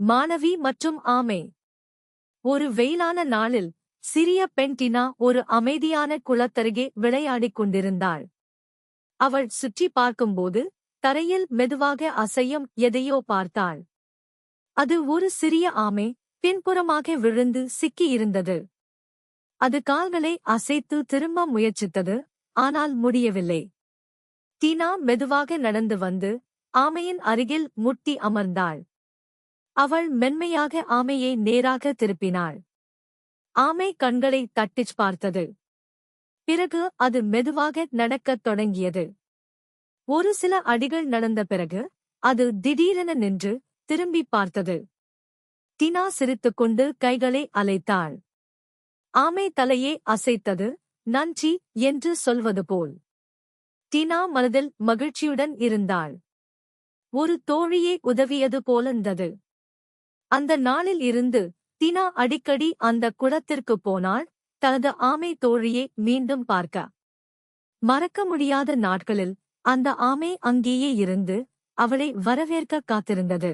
மாணவி மற்றும் ஆமை. ஒரு வெயிலான நாளில் சிறிய பெண் டினா ஒரு அமைதியான குளத்தருகே விளையாடிக் கொண்டிருந்தாள். அவள் சுற்றி பார்க்கும்போது தரையில் மெதுவாக அசையும் எதையோ பார்த்தாள். அது ஒரு சிறிய ஆமை பின்புறமாக விழுந்து சிக்கியிருந்தது அது கால்களை அசைத்து திரும்ப முயற்சித்தது ஆனால் முடியவில்லை. டீனா மெதுவாக நடந்து வந்து ஆமையின் அருகில் முட்டி அமர்ந்தாள். அவள் மென்மையாக ஆமையை நேராக திருப்பினாள். ஆமை கண்களை தட்டிச் பார்த்தது. பிறகு அது மெதுவாக நடக்கத் தொடங்கியது. ஒரு சில அடிகள் நடந்த பிறகு அது திடீரென நின்று திரும்பி பார்த்தது. டினா சிரித்துக்கொண்டு கைகளை அலைத்தாள். ஆமை தலையே அசைத்தது நன்றி என்று சொல்வது போல். டினா மனதில் மகிழ்ச்சியுடன் இருந்தாள். ஒரு தோழியே உதவியது போலிருந்தது அந்த நாளில் இருந்து தினா அடிக்கடி அந்த குளத்திற்கு போனாள் தனது ஆமை தோழியை மீண்டும் பார்க்க. மறக்க முடியாத நாட்களில் அந்த ஆமை அங்கேயே இருந்து அவளை வரவேற்க காத்திருந்தது.